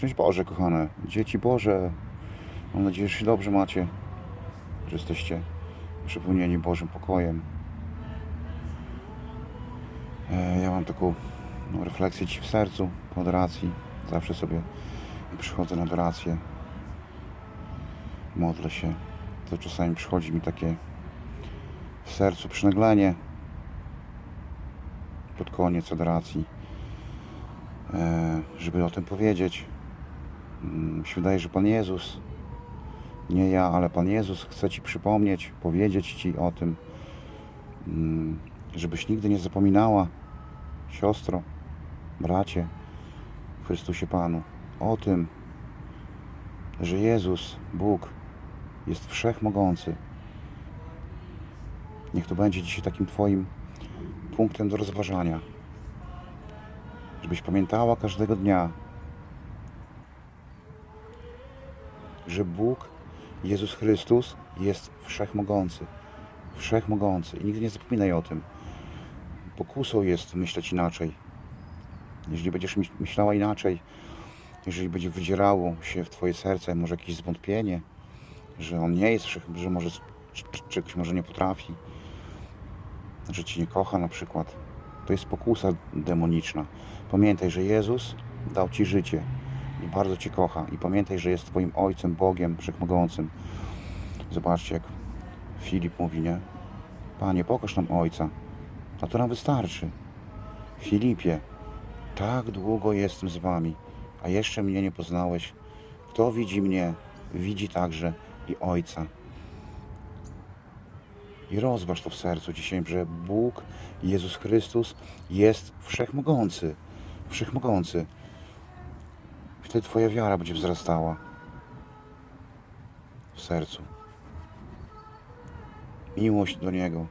Szczęść Boże, kochane. Dzieci Boże. Mam nadzieję, że się dobrze macie. Że jesteście przepełnieni Bożym pokojem. E, Ja mam taką no, refleksję ci w sercu po adoracji. Zawsze sobie przychodzę na adorację. Modlę się. To czasami przychodzi mi takie w sercu przynaglenie pod koniec adoracji, e, żeby o tym powiedzieć. Mm, Mi się wydaje, że Pan Jezus, nie ja, ale Pan Jezus chce Ci przypomnieć, powiedzieć Ci o tym, mm, żebyś nigdy nie zapominała, siostro, bracie, w Chrystusie Panu, o tym, że Jezus, Bóg, jest wszechmogący. Niech to będzie dzisiaj takim Twoim punktem do rozważania. Żebyś pamiętała każdego dnia, że Bóg, Jezus Chrystus jest wszechmogący. Wszechmogący. I nigdy nie zapominaj o tym. Pokusą jest myśleć inaczej. Jeżeli będziesz myśl- myślała inaczej, jeżeli będzie wydzierało się w Twoje serce może jakieś zwątpienie, że On nie jest wszech, że może czegoś może nie potrafi, że Cię nie kocha na przykład, to jest pokusa demoniczna. Pamiętaj, że Jezus dał Ci życie i bardzo Cię kocha. I pamiętaj, że jest Twoim Ojcem, Bogiem Wszechmogącym. Zobaczcie, jak Filip mówi, nie? Panie, pokaż nam Ojca. A to nam wystarczy. Filipie, tak długo jestem z Wami, a jeszcze mnie nie poznałeś. Kto widzi mnie, widzi także i Ojca. I rozważ to w sercu dzisiaj, że Bóg, Jezus Chrystus jest wszechmogący. Wszechmogący. Wtedy Twoja wiara będzie wzrastała w sercu. Miłość do Niego,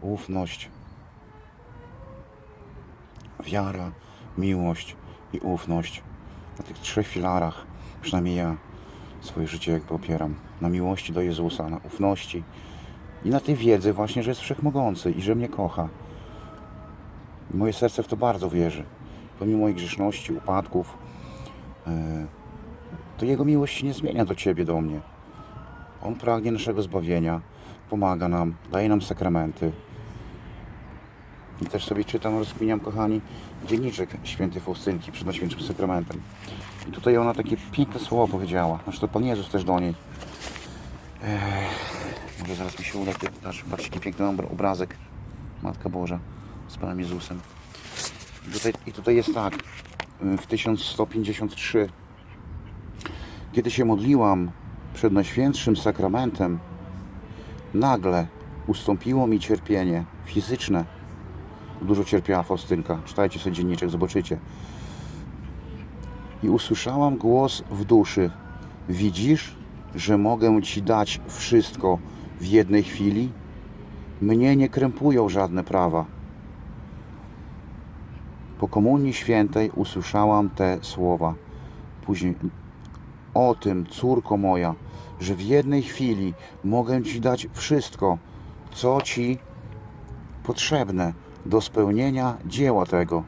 ufność, wiara, miłość i ufność. Na tych trzech filarach, przynajmniej ja swoje życie jakby opieram. Na miłości do Jezusa, na ufności i na tej wiedzy właśnie, że jest wszechmogący i że mnie kocha. Moje serce w to bardzo wierzy. Pomimo moich grzeszności, upadków, to Jego miłość się nie zmienia do Ciebie, do mnie. On pragnie naszego zbawienia, pomaga nam, daje nam sakramenty. I też sobie czytam, rozkminiam, kochani, dzienniczek świętej Faustynki przed Najświętszym Sakramentem. I tutaj ona takie piękne słowo powiedziała. Znaczy to Pan Jezus też do niej. Może zaraz mi się uda. Patrzcie, jaki piękny obra- obrazek. Matka Boża z Panem Jezusem. I tutaj, I tutaj jest tak. W 1153 kiedy się modliłam przed Najświętszym Sakramentem, nagle ustąpiło mi cierpienie fizyczne. Dużo cierpiała Faustynka. Czytajcie sobie dzienniczek, zobaczycie. I usłyszałam głos w duszy. Widzisz, że mogę Ci dać wszystko w jednej chwili? Mnie nie krępują żadne prawa. Po Komunii Świętej usłyszałam te słowa. Później o tym, córko moja, że w jednej chwili mogę Ci dać wszystko, co Ci potrzebne do spełnienia dzieła tego.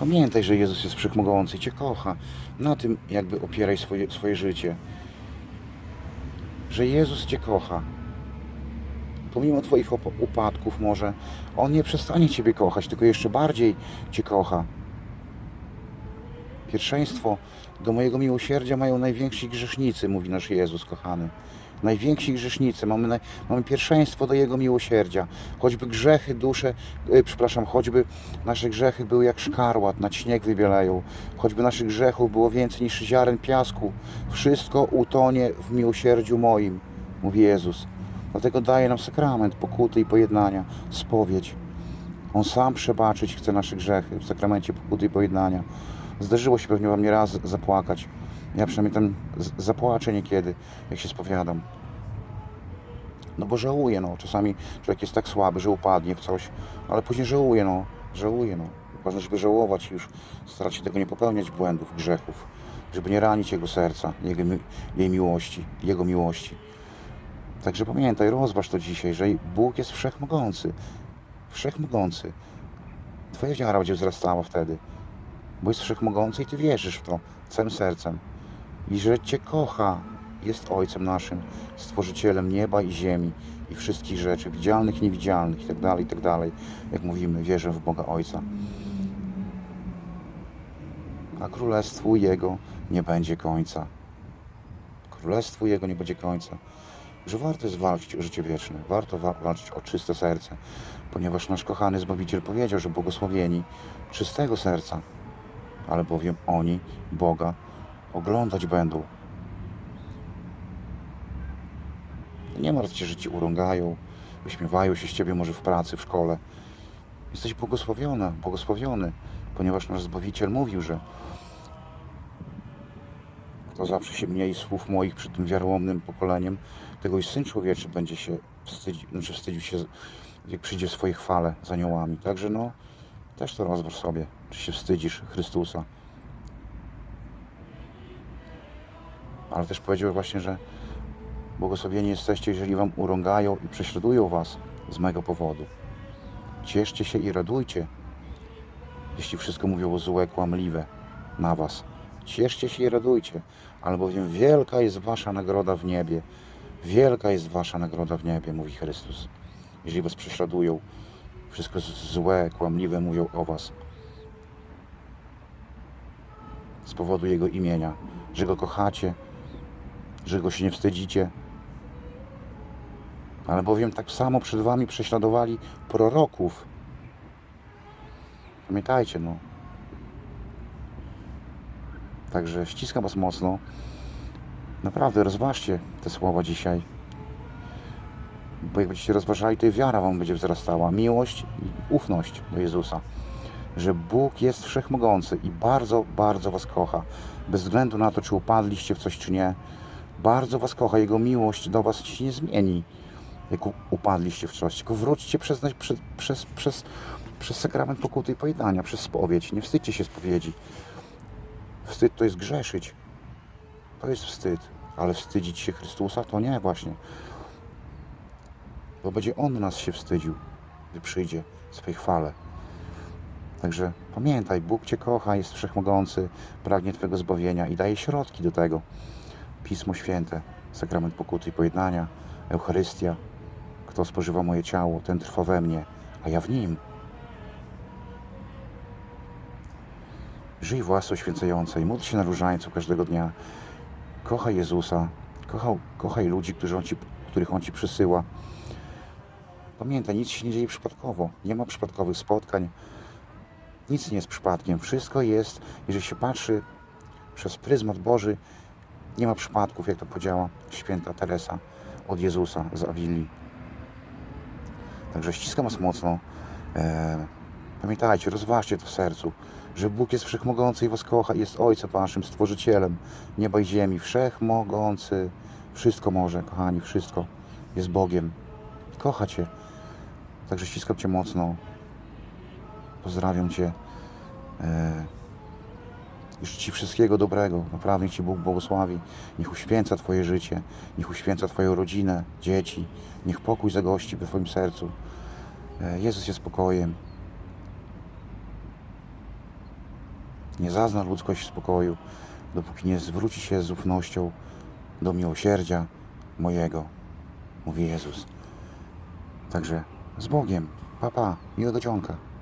Pamiętaj, że Jezus jest wszechmogący i Cię kocha. Na tym jakby opieraj swoje, swoje życie. Że Jezus Cię kocha. Pomimo Twoich upadków może, On nie przestanie Ciebie kochać, tylko jeszcze bardziej Cię kocha. Pierwszeństwo do mojego miłosierdzia mają najwięksi grzesznicy, mówi nasz Jezus kochany. Najwięksi grzesznicy, mamy, naj, mamy pierwszeństwo do Jego miłosierdzia. Choćby grzechy, dusze, yy, przepraszam, choćby nasze grzechy były jak szkarłat, na śnieg wybielają. Choćby naszych grzechów było więcej niż ziaren piasku. Wszystko utonie w miłosierdziu moim, mówi Jezus. Dlatego daje nam sakrament pokuty i pojednania, spowiedź. On sam przebaczyć chce nasze grzechy w sakramencie pokuty i pojednania. Zdarzyło się pewnie wam nie raz zapłakać. Ja przynajmniej tam zapłaczę niekiedy, jak się spowiadam. No bo żałuję, no. Czasami człowiek jest tak słaby, że upadnie w coś, ale później żałuje, no. Żałuje, no. Ważne, żeby żałować już starać się tego nie popełniać błędów, grzechów, żeby nie ranić jego serca, jego, jej miłości, jego miłości. Także pamiętaj, rozważ to dzisiaj, że Bóg jest wszechmogący. Wszechmogący. Twoja wiara będzie wzrastała wtedy. Bo jest wszechmogący i Ty wierzysz w to całym sercem. I że Cię kocha, jest Ojcem naszym, Stworzycielem nieba i ziemi i wszystkich rzeczy, widzialnych niewidzialnych itd., itd. Jak mówimy, wierzę w Boga Ojca. A Królestwu Jego nie będzie końca. Królestwu Jego nie będzie końca. Że warto jest walczyć o życie wieczne, warto wa- walczyć o czyste serce, ponieważ nasz kochany Zbawiciel powiedział, że błogosławieni czystego serca, albowiem oni Boga oglądać będą. Nie martw się, że ci urągają, wyśmiewają się z ciebie może w pracy, w szkole. Jesteś błogosławiona, błogosławiony, ponieważ nasz Zbawiciel mówił, że kto zawsze się mniej słów moich przed tym wiarołomnym pokoleniem, tego Syn Człowieczy będzie się wstydził, znaczy wstydził się, jak przyjdzie w swojej chwale z aniołami. Także no, też to rozważ sobie, czy się wstydzisz Chrystusa. Ale też powiedział właśnie, że błogosławieni jesteście, jeżeli wam urągają i prześladują was z mego powodu. Cieszcie się i radujcie, jeśli wszystko mówią złe, kłamliwe na was. Cieszcie się i radujcie, albowiem wielka jest wasza nagroda w niebie. Wielka jest wasza nagroda w niebie, mówi Chrystus. Jeżeli was prześladują, wszystko złe, kłamliwe mówią o was. Z powodu Jego imienia, że Go kochacie, że Go się nie wstydzicie. Albowiem tak samo przed wami prześladowali proroków. Pamiętajcie, no. Także ściskam Was mocno. Naprawdę rozważcie te słowa dzisiaj. Bo jak będziecie rozważali, to i wiara Wam będzie wzrastała. Miłość i ufność do Jezusa. Że Bóg jest wszechmogący i bardzo, bardzo Was kocha. Bez względu na to, czy upadliście w coś, czy nie. Bardzo Was kocha. Jego miłość do Was się nie zmieni, jak upadliście w coś. Tylko wróćcie przez, przez, przez, przez, przez sakrament pokuty i pojednania, przez spowiedź. Nie wstydźcie się spowiedzi. Wstyd to jest grzeszyć. To jest wstyd. Ale wstydzić się Chrystusa to nie właśnie. Bo będzie On nas się wstydził, gdy przyjdzie w swej chwale. Także pamiętaj, Bóg Cię kocha, jest wszechmogący, pragnie Twojego zbawienia i daje środki do tego. Pismo Święte, sakrament pokuty i pojednania, Eucharystia. Kto spożywa moje ciało, ten trwa we mnie, a ja w nim. Żyj w łasce święcającej, módl się na różańcu każdego dnia. Kochaj Jezusa, kochaj ludzi, on ci, których On Ci przysyła. Pamiętaj, nic się nie dzieje przypadkowo. Nie ma przypadkowych spotkań. Nic nie jest przypadkiem. Wszystko jest, jeżeli się patrzy przez pryzmat Boży, nie ma przypadków, jak to powiedziała święta Teresa od Jezusa z Awilii. Także ściskam Was mocno. E, pamiętajcie, rozważcie to w sercu, że Bóg jest wszechmogący i Was kocha jest Ojcem Waszym, Stworzycielem nieba i ziemi. Wszechmogący. Wszystko może, kochani, wszystko. Jest Bogiem. Kocha Cię. Także ściskam Cię mocno. Pozdrawiam Cię. E, Życzę Ci wszystkiego dobrego. Naprawdę niech Ci Bóg błogosławi. Niech uświęca Twoje życie. Niech uświęca Twoją rodzinę, dzieci. Niech pokój zagości we Twoim sercu. E, Jezus jest spokojem. Nie zazna ludzkość spokoju, dopóki nie zwróci się z ufnością do miłosierdzia mojego, mówi Jezus. Także z Bogiem. Papa, pa. miłego.